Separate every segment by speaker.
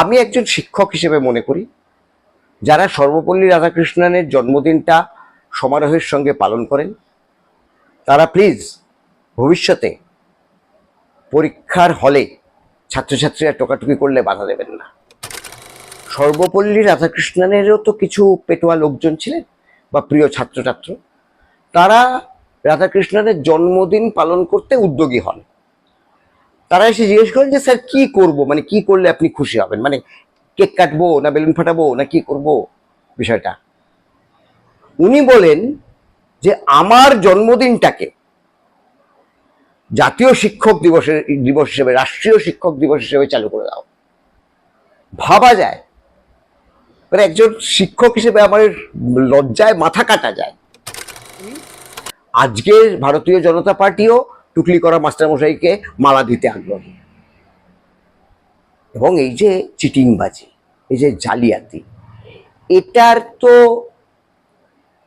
Speaker 1: আমি একজন শিক্ষক হিসেবে মনে করি, যারা সর্বপল্লী রাধাকৃষ্ণনের জন্মদিনটা সমারোহের সঙ্গে পালন করেন, তারা প্লিজ ভবিষ্যতে পরীক্ষার হলে ছাত্রছাত্রীরা টোকাটুকি করলে বাধা দেবেন না। সর্বপল্লী রাধাকৃষ্ণনেরও তো কিছু পেটোয়া লোকজন ছিলেন বা প্রিয় ছাত্রছাত্র, তারা রাধাকৃষ্ণনের জন্মদিন পালন করতে উদ্যোগী হন। তারা এসে জিজ্ঞেস করেন যে, স্যার, কি করব? মানে কি করলে আপনি খুশি হবেন? মানে কেক কাটবো না বেলুন ফাটাবো না কি করব? বিষয়টা। উনি বলেন যে, আমার জন্মদিনটাকে জাতীয় শিক্ষক দিবসের, দিবস হিসেবে, রাষ্ট্রীয় শিক্ষক দিবস হিসেবে চালু করে দাও। ভাবা যায়। মানে একজন শিক্ষক হিসেবে আমার লজ্জায় মাথা কাটা যায়। আজকের ভারতীয় জনতা পার্টিও টুকলি করা মাস্টারমশাইকে মালা দিতে আগ্রহী। এবং এই যে চিটিংবাজি, এই যে জালিয়াতি, এটার তো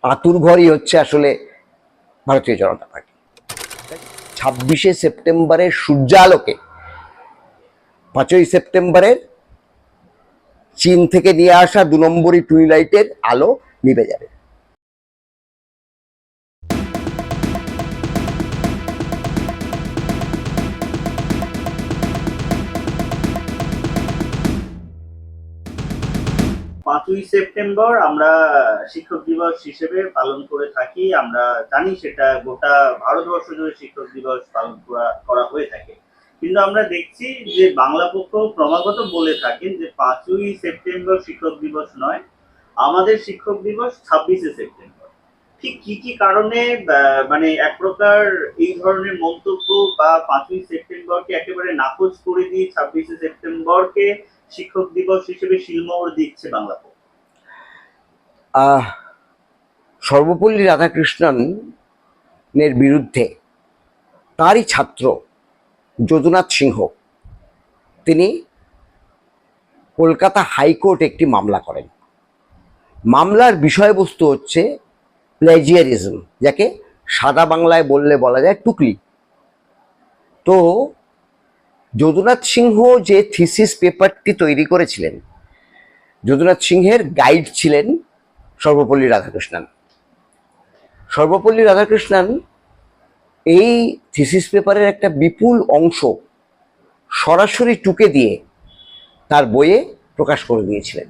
Speaker 1: আতুর ঘরই হচ্ছে আসলে ভারতীয় জনতা পার্টি। ছাব্বিশে সেপ্টেম্বরের সূর্যালোকে, পাঁচই সেপ্টেম্বরের চীন থেকে নিয়ে আসা দু নম্বরই টুইলাইটের আলো নিভে যাবে।
Speaker 2: পাঁচই সেপ্টেম্বর আমরা শিক্ষক দিবস হিসেবে পালন করে থাকি। আমরা জানি সেটা গোটা ভারতবর্ষ জুড়ে শিক্ষক দিবস পালন করা হয়ে থাকে। কিন্তু আমরা দেখছি যে বাংলা পক্ষ ক্রমাগত বলে থাকেন যে পাঁচই সেপ্টেম্বর শিক্ষক দিবস নয়, আমাদের শিক্ষক দিবস ছাব্বিশে সেপ্টেম্বর। ঠিক কি কি কারণে মানে এক প্রকার এই ধরনের মন্তব্য বা পাঁচই সেপ্টেম্বরকে একেবারে নাকচ করে দিয়ে ছাব্বিশে সেপ্টেম্বরকে শিক্ষক দিবস হিসেবে শিলমোহর দিচ্ছে বাংলা
Speaker 1: সর্বপল্লী রাধাকৃষ্ণনের বিরুদ্ধে তারই ছাত্র যদুনাথ সিংহ, তিনি কলকাতা হাইকোর্ট একটি মামলা করেন। মামলার বিষয়বস্তু হচ্ছে প্লেজিয়ারিজম, যাকে সাদা বাংলায় বললে বলা যায় টুকলি। তো যদুনাথ সিংহ যে থিসিস পেপারটি তৈরি করেছিলেন, যদুনাথ সিংহের গাইড ছিলেন সর্বপল্লী রাধাকৃষ্ণন। সর্বপল্লী রাধাকৃষ্ণন এই থিসিস পেপারের একটা বিপুল অংশ সরাসরি টুকে দিয়ে তার বইয়ে প্রকাশ করে দিয়েছিলেন,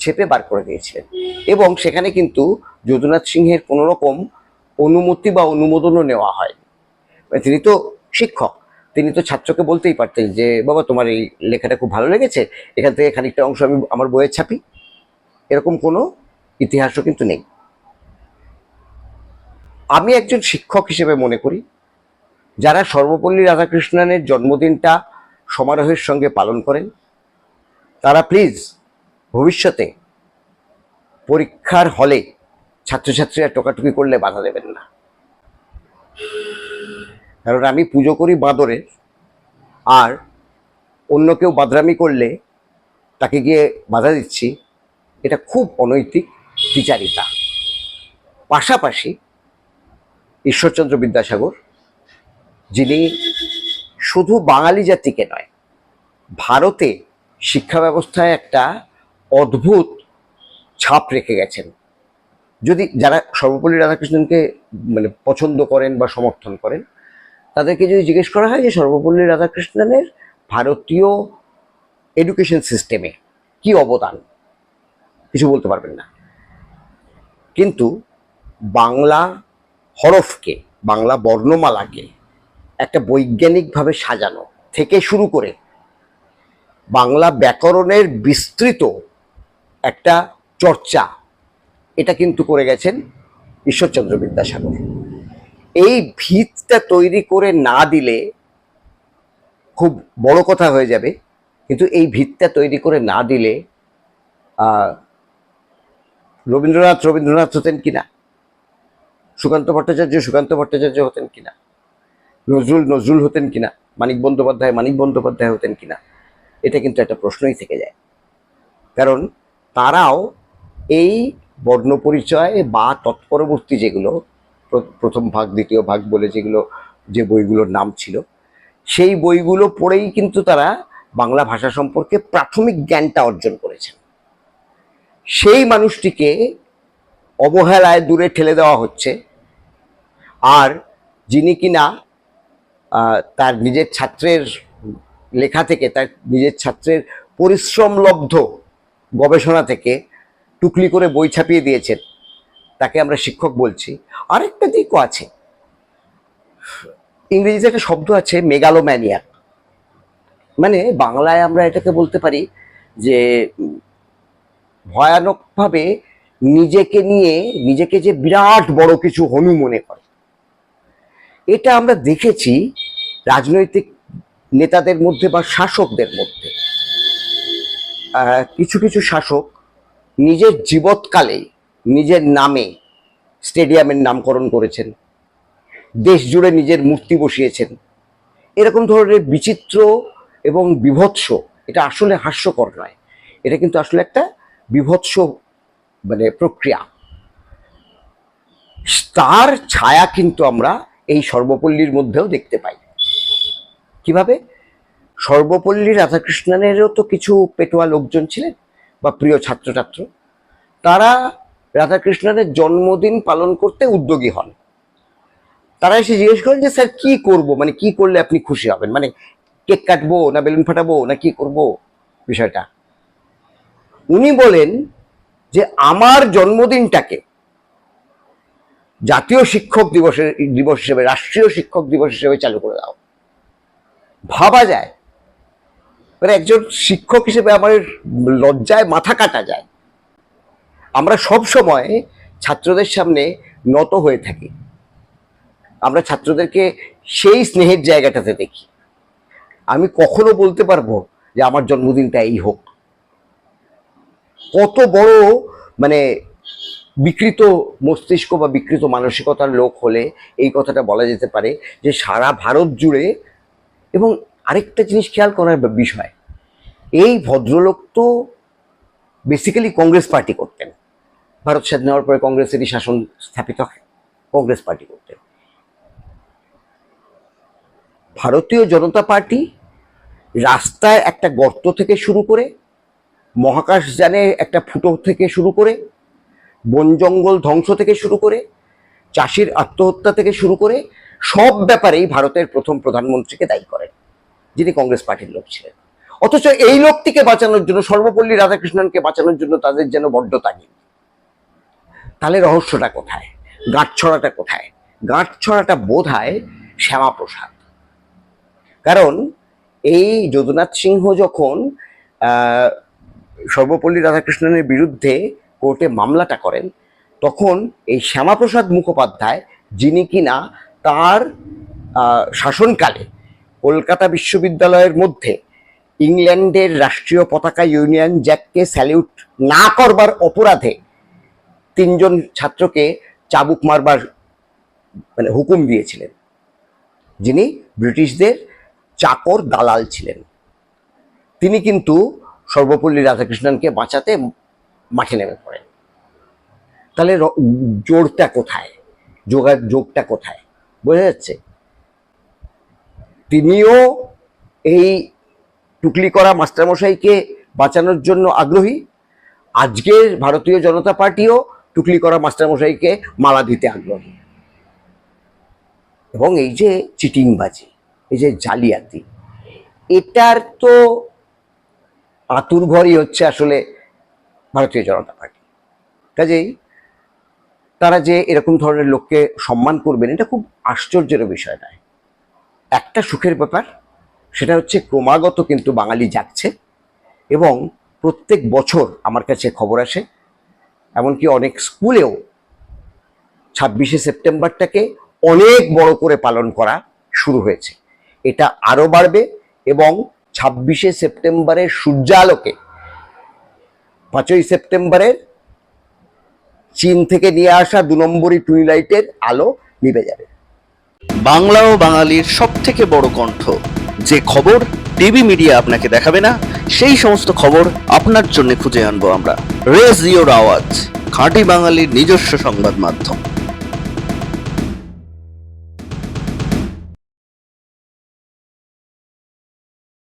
Speaker 1: ছেপে বার করে দিয়েছিলেন। এবং সেখানে কিন্তু যদুনাথ সিংহের কোনো রকম অনুমতি বা অনুমোদনও নেওয়া হয়নি। মানে তিনি তো শিক্ষক তিনি তো ছাত্রকে বলতেই পারতেন যে, বাবা, তোমার এই লেখাটা খুব ভালো লেগেছে, এখান থেকে খানিকটা অংশ আমি আমার বইয়ে ছাপি। এরকম কোনো ইতিহাসও কিন্তু নেই। আমি একজন শিক্ষক হিসেবে মনে করি, যারা সর্বপল্লী রাধাকৃষ্ণনের জন্মদিনটা সমারোহের সঙ্গে পালন করেন, তারা প্লিজ ভবিষ্যতে পরীক্ষার হলে ছাত্রছাত্রীরা টোকাটুকি করলে বাধা দেবেন না। কারণ আমি পুজো করি বাঁদরের আর অন্য কেউ বাদরামি করলে তাকে গিয়ে বাধা দিচ্ছি। এটা খুব অনৈতিক বিচারিতা। পাশাপাশি ঈশ্বরচন্দ্র বিদ্যাসাগর, যিনি শুধু বাঙালি জাতিকে নয়, ভারতে শিক্ষা ব্যবস্থায় একটা অদ্ভুত ছাপ রেখে গেছেন। যদি যারা সর্বপল্লী রাধাকৃষ্ণনকে মানে পছন্দ করেন বা সমর্থন করেন তাদেরকে যদি জিজ্ঞেস করা হয় যে সর্বপল্লী রাধাকৃষ্ণনের ভারতীয় এডুকেশন সিস্টেমে কি অবদান? কিছু বলতে পারবেন না। কিন্তু বাংলা হরফকে, বাংলা বর্ণমালাকে একটা বৈজ্ঞানিকভাবে সাজানো থেকে শুরু করে বাংলা ব্যাকরণের বিস্তৃত একটা চর্চা, এটা কিন্তু করে গেছেন ঈশ্বরচন্দ্র বিদ্যাসাগর। এই ভিতটা তৈরি করে না দিলে খুব বড় কথা হয়ে যাবে। কিন্তু এই ভিতটা তৈরি করে না দিলে রবীন্দ্রনাথ রবীন্দ্রনাথ হতেন কিনা? সুকান্ত ভট্টাচার্য সুকান্ত ভট্টাচার্য হতেন কিনা? নজরুল নজরুল হতেন কিনা? মানিক বন্দ্যোপাধ্যায় মানিক বন্দ্যোপাধ্যায় হতেন কিনা? এটা কিন্তু একটা প্রশ্নই থেকে যায়। কারণ তারাও এই বর্ণ পরিচয় বা তৎপরবর্তী যেগুলো প্রথম ভাগ, দ্বিতীয় ভাগ বলে যেগুলো, যে বইগুলোর নাম ছিল, সেই বইগুলো পড়েই কিন্তু তারা বাংলা ভাষা সম্পর্কে প্রাথমিক জ্ঞানটা অর্জন করেছেন। সেই মানুষটিকে অবহেলায় দূরে ঠেলে দেওয়া হচ্ছে, আর যিনি কিনা তার নিজের ছাত্রের লেখা থেকে, তার নিজের ছাত্রের পরিশ্রমলব্ধ গবেষণা থেকে টুকলি করে বই ছাপিয়ে দিয়েছেন তাকে আমরা শিক্ষক বলছি। আরেকটা দিকও আছে। ইংরেজিতে একটা শব্দ আছে মেগালোম্যানিয়া মানে বাংলায় আমরা এটাকে বলতে পারি যে, ভয়ানকভাবে নিজেকে নিয়ে, নিজেকে যে বিরাট বড় কিছু হনু মনে করে। এটা আমরা দেখেছি রাজনৈতিক নেতাদের মধ্যে বা শাসকদের মধ্যে। কিছু কিছু শাসক নিজের জীবৎকালে নিজের নামে স্টেডিয়ামের নামকরণ করেছেন। দেশ জুড়ে নিজের মূর্তি বসিয়েছেন। এরকম ধরনের বিচিত্র এবং বিভৎস, এটা আসলে হাস্যকর নয়। এটা কিন্তু আসলে একটা বিভৎস মানে প্রক্রিয়া। তার ছায়া কিন্তু আমরা এই সর্বপল্লীর মধ্যেও দেখতে পাই। কীভাবে? সর্বপল্লী রাধাকৃষ্ণনেরও তো কিছু পেটোয়া লোকজন ছিলেন বা প্রিয় ছাত্রছাত্র। তারা রাধাকৃষ্ণনের জন্মদিন পালন করতে উদ্যোগী হন। তারা এসে জিজ্ঞেস করেন যে, স্যার, কি করব? মানে কি করলে আপনি খুশি হবেন? মানে কেক কাটবো না বেলুন ফাটাবো না কি করব? বিষয়টা। উনি বলেন যে, আমার জন্মদিনটাকে জাতীয় শিক্ষক দিবসের দিবস হিসেবে, রাষ্ট্রীয় শিক্ষক দিবস হিসেবে চালু করে দাও। ভাবা যায়। মানে একজন শিক্ষক হিসেবে আমার লজ্জায় মাথা কাটা যায়। আমরা সব সময় ছাত্রদের সামনে নত হয়ে থাকি। আমরা ছাত্রদেরকে সেই স্নেহের জায়গাটাতে দেখি। আমি কখনো বলতে পারব যে আমার জন্মদিনটা এই হোক। কত বড় মানে বিকৃত মস্তিষ্ক বা বিকৃত মানসিকতার লোক হলে এই কথাটা বলা যেতে পারে যে সারা ভারত জুড়ে এবং আরেকটা জিনিস খেয়াল করার বিষয়, এই ভদ্রলোক তো বেসিক্যালি কংগ্রেস পার্টি করতেন। ভারত স্বাধীন হওয়ার পরে কংগ্রেসেরই শাসন স্থাপিত কংগ্রেস পার্টি করতেন ভারতীয় জনতা পার্টি রাস্তায় একটা গর্ত থেকে শুরু করে মহাকাশযানে একটা ফুটো থেকে শুরু করে, বন জঙ্গল ধ্বংস থেকে শুরু করে, চাষির আত্মহত্যা থেকে শুরু করে, সব ব্যাপারেই ভারতের প্রথম প্রধানমন্ত্রীকে দায়ী করেন, যিনি কংগ্রেস পার্টির লোক ছিলেন। অথচ এই লোকটিকে বাঁচানোর জন্য, সর্বপল্লী রাধাকৃষ্ণনকে বাঁচানোর জন্য তাদের যেন বড্ড তাগিদ। তাহলে রহস্যটা কোথায়? গাঁট ছড়াটা কোথায়? গাঁট ছড়াটা বোধ হয় শ্যামাপ্রসাদ। কারণ এই যদুনাথ সিংহ যখন সর্বপল্লী রাধাকৃষ্ণনের বিরুদ্ধে কোর্টে মামলাটা করেন, তখন এই শ্যামাপ্রসাদ মুখোপাধ্যায়, যিনি কিনা তার শাসনকালে কলকাতা বিশ্ববিদ্যালয়ের মধ্যে ইংল্যান্ডের রাষ্ট্রীয় পতাকা ইউনিয়ন জ্যাককে স্যালিউট না করবার অপরাধে তিনজন ছাত্রকে চাবুক মারবার মানে হুকুম দিয়েছিলেন। যিনি ব্রিটিশদের চাকর দালাল ছিলেন। তিনি কিন্তু সর্বপল্লী রাধাকৃষ্ণনকে বাঁচাতে মাঠে নেমে পড়েন। তাহলে জোরটা কোথায়? যোগা, যোগটা কোথায়? বোঝা যাচ্ছে? তিনিও এই টুকলি করা মাস্টারমশাইকে বাঁচানোর জন্য আগ্রহী। আজকের ভারতীয় জনতা পার্টিও টুকলি করা মাস্টারমশাইকে মালা দিতে আগ্রহী। এবং এই যে চিটিংবাজি, এই যে জালিয়াতি, এটার তো আতুর ঘরই হচ্ছে আসলে ভারতীয় জনতা পার্টি। কাজেই তারা যে এরকম ধরনের লোককে সম্মান করবেন, এটা খুব আশ্চর্যের বিষয় নয়। একটা সুখের ব্যাপার, সেটা হচ্ছে ক্রমাগত কিন্তু বাঙালি যাচ্ছে এবং প্রত্যেক বছর আমার কাছে খবর আসে এমনকি অনেক স্কুলেও ছাব্বিশে সেপ্টেম্বরটাকে অনেক বড় করে পালন করা শুরু হয়েছে। এটা আরও বাড়বে এবং ছাব্বিশে সেপ্টেম্বরের সূর্যালোকে পাঁচই সেপ্টেম্বরের চীন থেকে নিয়ে আসা দু নম্বরই টুইলাইটের আলো নিভে যাবে।
Speaker 3: বাংলা ও বাঙালির সব থেকে বড় কণ্ঠ। যে খবর টিভি মিডিয়া আপনাকে দেখাবে না সেই সমস্ত খবর আপনার জন্য খুঁজে আনব আমরা। রেজ ইওর আওয়াজ, খাঁটি বাঙালির নিজস্ব সংবাদ মাধ্যম।